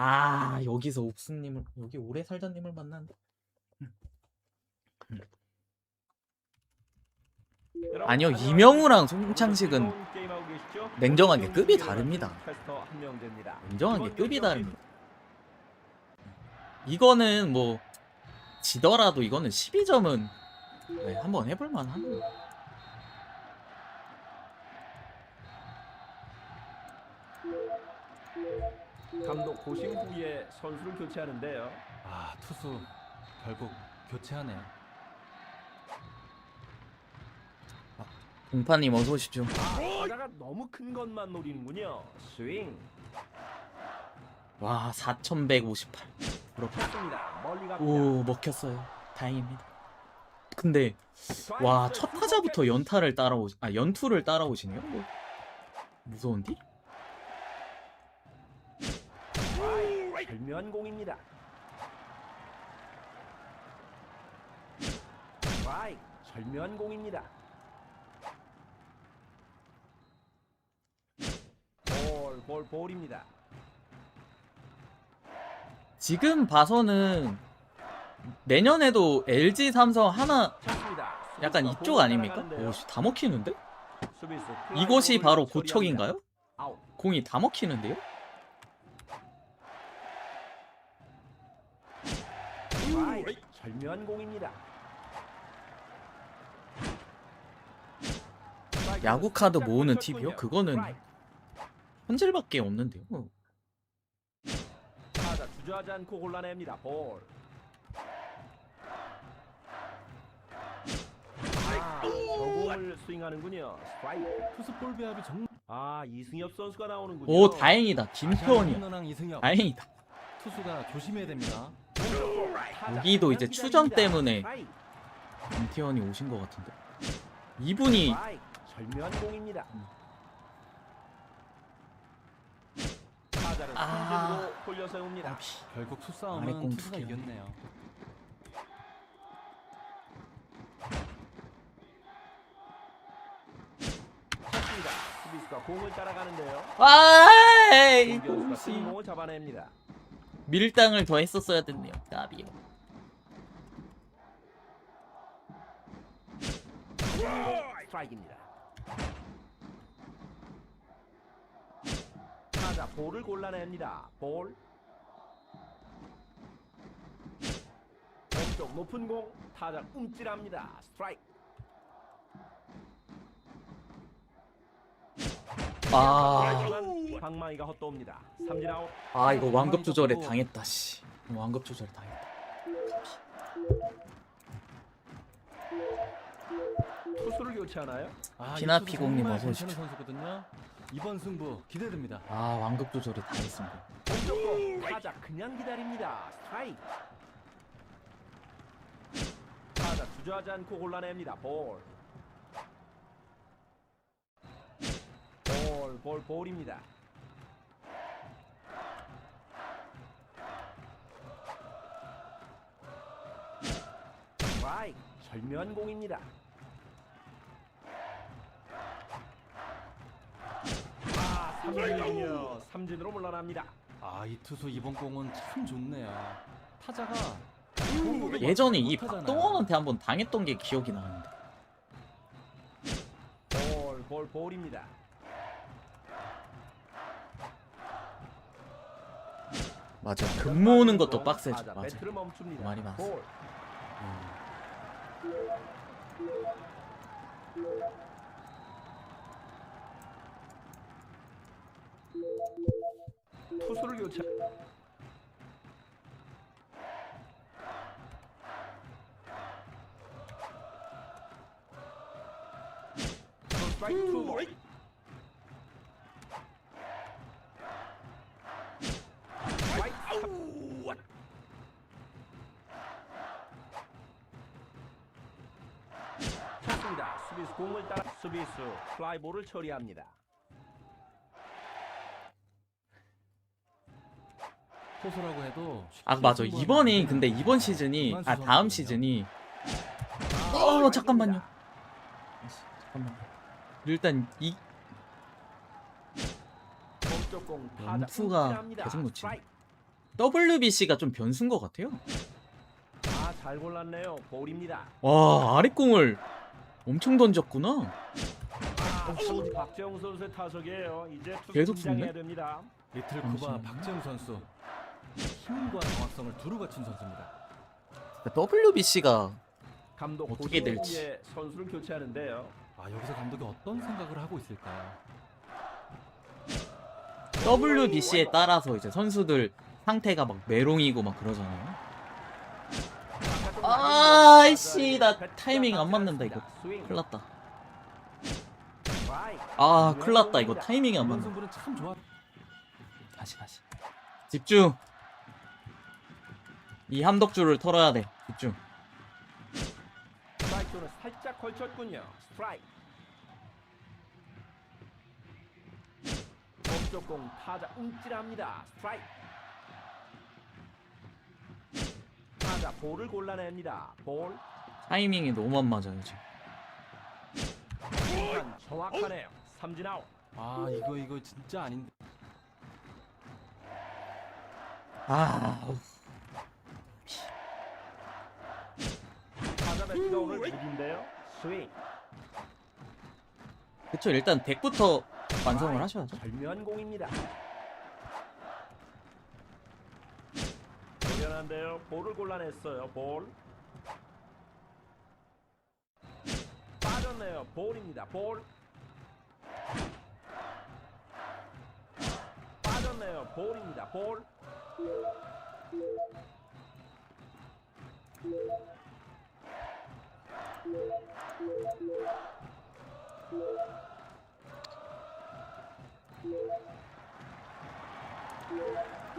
아 여기서 옥수님을 여기 오래 살자님을 만났는데 아니요, 이명우랑 송창식은 냉정하게 급이 다릅니다. 냉정하게 급이 다릅니다. 이거는 뭐 지더라도 이거는 12점은 한번 해볼만 합니다. 감독 고심 후에 선수를 교체하는데요. 아 투수 결국 교체하네요. 동파님 어서 오십시오. 아, 타자가 너무 큰 것만 노리는군요. 스윙. 와 4158. 부럽다. 좋습니다. 멀리 갑니다. 오 먹혔어요. 다행입니다. 근데 와 첫 타자부터 연타를 따라오 아 연투를 따라오시네요. 뭐, 무서운디? 절묘한 공입니다. 스트라이크. 절묘한 공입니다. 볼, 볼, 볼입니다. 지금 봐서는 내년에도 LG 삼성 하나. 약간 수비수가 이쪽 공을 아닙니까? 따라가는데요. 오씨 다 먹히는데? 수비수 플라이볼을 바로. 고척인가요? 아웃. 공이 다 먹히는데요? 절묘한 공입니다. 야구 카드 모으는. 팁이요? 그거는. 현질밖에 없는데요. 어. 타자 주저하지 않고 골라냅니다. 볼. 아, 저공을 스윙하는군요. 스트라이크. 투수 볼 배합이 정말 아, 이승엽 선수가 나오는군요. 오 다행이다. 이승엽 다행이다. 투수가 조심해야 됩니다. 여기도 이제 기다립니다. 때문에. 김태원이 오신 것 같은데. 이분이. 절묘한 공입니다. 타자를 아. 삼진으로 돌려 세웁니다. 결국 아래 공 투수가 두 개요. 이겼네요. 쳤습니다. 수비수가 공을 따라가는데요. 아 이 공격수가 혹시 공을 잡아냅니다. 밀당을 더 했었어야 됐네요. 까비요. 스트라이크입니다. 타자 볼을 골라냅니다. 볼. 왼쪽 높은 공 타자 움찔합니다. 스트라이크. 아, 방망이가 헛도옵니다. 삼진 아웃. 아 이거 완급 조절에 당했다. 씨. 완급 조절에 당했다. 투수를 교체하나요? 아, 이 피나 투수 피공님 정말 어서 괜찮은 오십시오. 선수거든요. 이번 승부 기대됩니다. 아 완급 조절에 당했습니다. 왼쪽 타자 그냥 기다립니다. 스트라이크. 타자 주저하지 않고 골라냅니다. 볼. 볼, 볼, 볼입니다. 스트라이크. 절묘한 공입니다. 아, 삼진이군요. 삼진으로 물러납니다. 아, 이 투수 이번 공은 참 좋네요. 타자가 예전에 이 못하잖아요. 박동원한테 한번 당했던 게 기억이 나는데. 볼, 볼, 볼입니다. 맞아. 금 모으는 것도 빡세죠. 맞아. 멈춥니다. 말이. 볼. 투수를 교체. 스트라이크 투 공을 따라 수비수 플라이볼을 처리합니다. 투수라고 해도 아 맞아. 이번이 근데 이번 시즌이 아 다음 시즌이 어 잠깐만요. 잠깐만. 일단 이 연투가 움찔합니다. 계속. 스트라이크. WBC가 좀 변수인 것 같아요. 아, 잘 골랐네요. 볼입니다. 와 아래 공을 엄청 던졌구나. 아, 박재홍 선수의 타석이에요. 이제 계속 긴장해야? 됩니다. 리틀 쿠바 잠시만요. 박재웅 선수 힘과 정확성을 두루 갖춘 선수입니다. WBC가 감독 어떻게 될지. 후에 선수를 교체하는데요. 아 여기서 감독이 어떤 생각을 하고 있을까요? WBC에 따라서 이제 선수들 상태가 막 메롱이고 막 그러잖아요. 아이씨, 나 타이밍 안 맞는다, 이거. 스윙. 큰일 났다. 스트라이크. 아 큰일 났다 이거 타이밍이 안 좋아. 다시 다시. 집중. 이 함덕주를 털어야 돼. 집중. 살짝 걸쳤군요. 스트라이크. 공 타자 움찔합니다. 스트라이크. 타자 볼을 골라냅니다. 볼. 타이밍이 너무 안 맞아요 지금. 중간 정확하네요. 삼진 아웃. 아 이거 이거 진짜 아닌데. 아 타자 배치가 오늘 무기인데요. 스윙. 그쵸 일단 덱부터 완성을 하셔야죠. 절묘한 공입니다. 곤란한데요. 볼을 골라냈어요 볼. 빠졌네요. 볼입니다. 볼. 빠졌네요. 볼입니다. 볼.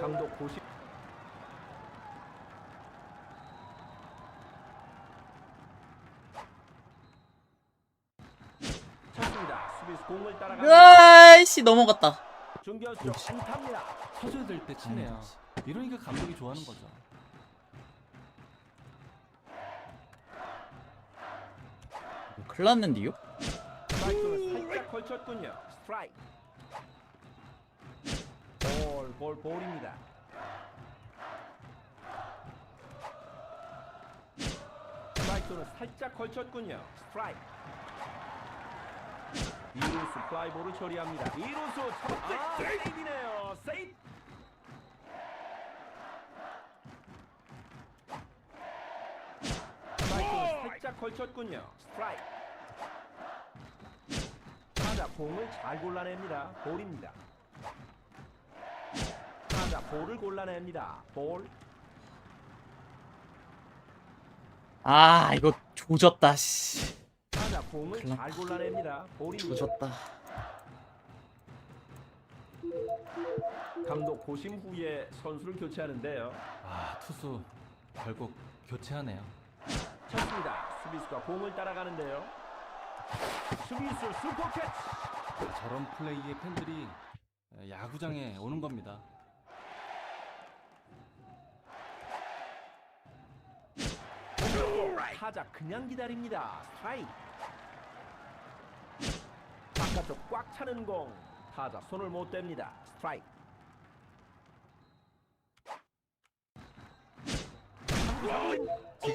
강도 90 으아이씨 넘어갔다 음. 선수들때 치네요. 음. 이러니까 감독이 좋아하는 거죠. 뭐 큰일 났는데요? 볼, 볼, 볼입니다. 스트라이크를 살짝 걸쳤군요. 스트라이크. 이루수 플라이볼을 처리합니다. 이루수 첫째 아, 세이브네요. 세이브. 살짝 걸쳤군요. 스트라이크. 타자 공을 잘 골라냅니다. 볼입니다. 타자 볼을 골라냅니다. 볼. 아 이거 조졌다 씨. 공을 큰일 잘 골라냅니다. 조졌다. 감독 고심 후에 선수를 교체하는데요. 아 투수 결국 교체하네요. 쳤습니다. 수비수가 공을 따라가는데요. 수비수 슈퍼 캐치. 아, 저런 플레이에 팬들이 야구장에 오는 겁니다. 타자 그냥 기다립니다. 스트라이크. 바깥쪽 꽉 차는 공. 타자 손을 못 댑니다. 스트라이크.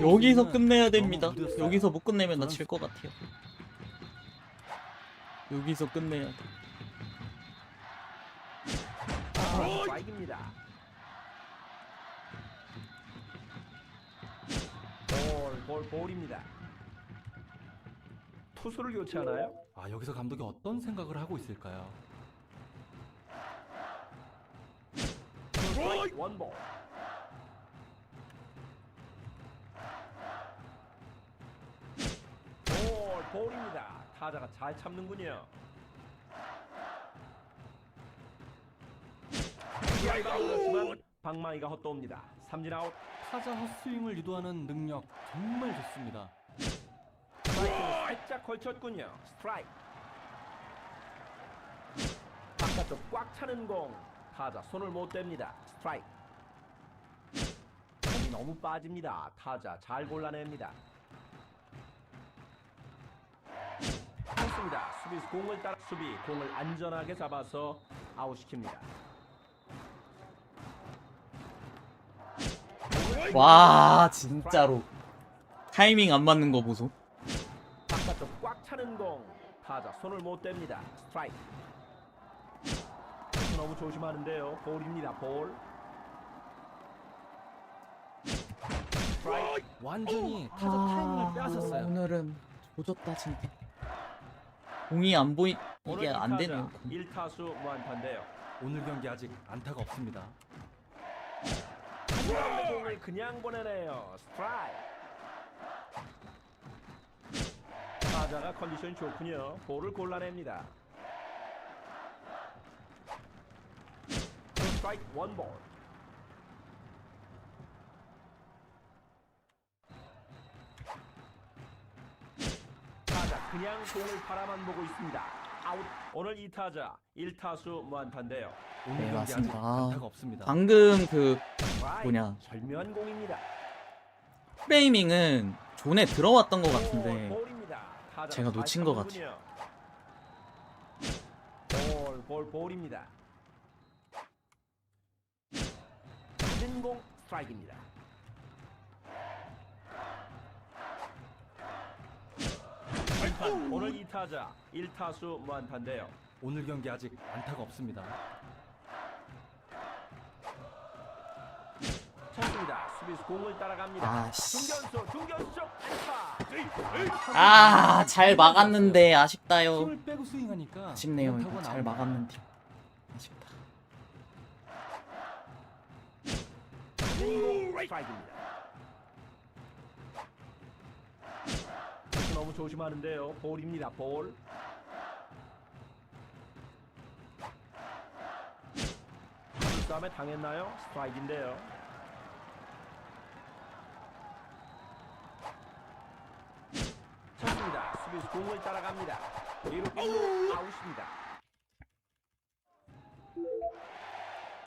여기서 끝내야 됩니다. 너무. 여기서 못 끝내면 나 질 것 같아요. 여기서 끝내야 돼. 스트라이크입니다. 볼, 볼, 볼입니다. 투수를 교체하나요? 아 여기서 감독이 어떤 생각을 하고 있을까요? 원볼. 볼, 볼입니다. 타자가 잘 참는군요. 방망이가 헛도옵니다. 삼진 아웃. 타자 헛스윙을 유도하는 능력 정말 좋습니다. 살짝 걸쳤군요. 스트라이크. 바깥쪽 꽉 차는 공. 타자 손을 못 댑니다. 스트라이크. 공이 너무 빠집니다. 타자 잘 골라냅니다. 좋습니다. 수비수 공을 따라 수비 공을 안전하게 잡아서 아웃시킵니다. 와 진짜로 타이밍 안 맞는 거 보소. 차는 공. 타자 손을 못 댑니다. 스트라이크. 너무 조심하는데요. 볼입니다. 볼. 스트라이크. 완전히 타자 타이밍을 빼앗았어요. 오늘은 조졌다 진짜. 공이 안 보이 이게 안 되네요. 1타수 무안타인데요. 오늘 경기 아직 안타가 없습니다. 하지만 공을 그냥 보내네요. 스트라이크. 타자가 컨디션이 좋군요. 볼을 골라냅니다. 스트라이크 원볼. 타자 그냥 공을 바라만 보고 있습니다. 아웃. 오늘 이 타자 1타수 무안타인데요. 네, 맞습니다. 안타가 없습니다. 방금 그. 뭐냐. 절묘한 공입니다. 프레이밍은 존에 들어왔던 것 같은데 제가 잘 놓친 것 참는군요. 볼, 볼, 볼입니다. 낮은 공 스트라이크입니다. 오늘 이 타자 1타수 무안타인데요. 오늘 경기 아직 안타가 없습니다. 쳤습니다. 수비수 공을 따라갑니다. 아, 씨. 중견수, 중견수 쪽 안타. 아 잘 막았는데 아쉽다요. 힘을 빼고 스윙하니까 아쉽네요. 이거 잘. 막았는데 아쉽다. 스트라이크입니다. 너무 조심하는데요. 볼입니다. 볼. 다음에 당했나요? 스트라이크인데요. 쳤습니다. 수비수 공을 따라갑니다. 1루 1루 아웃입니다.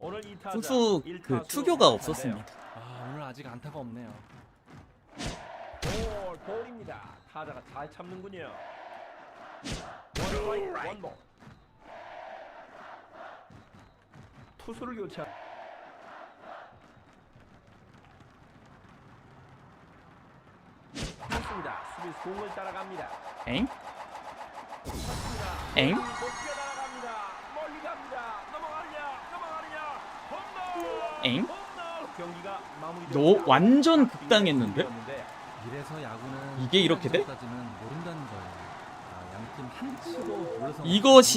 오늘 이 타자 투수 그 1타수 투교가. 없었습니다. 아 오늘 아직 안타가 없네요. 볼, 볼입니다. 타자가 잘 참는군요. 원볼. 투수를 교체. 좋습니다. 수비수 공을 따라갑니다. 엥? 엥? 엥? 너 완전 극당했는데? 이게 이렇게 돼? 아, 이것이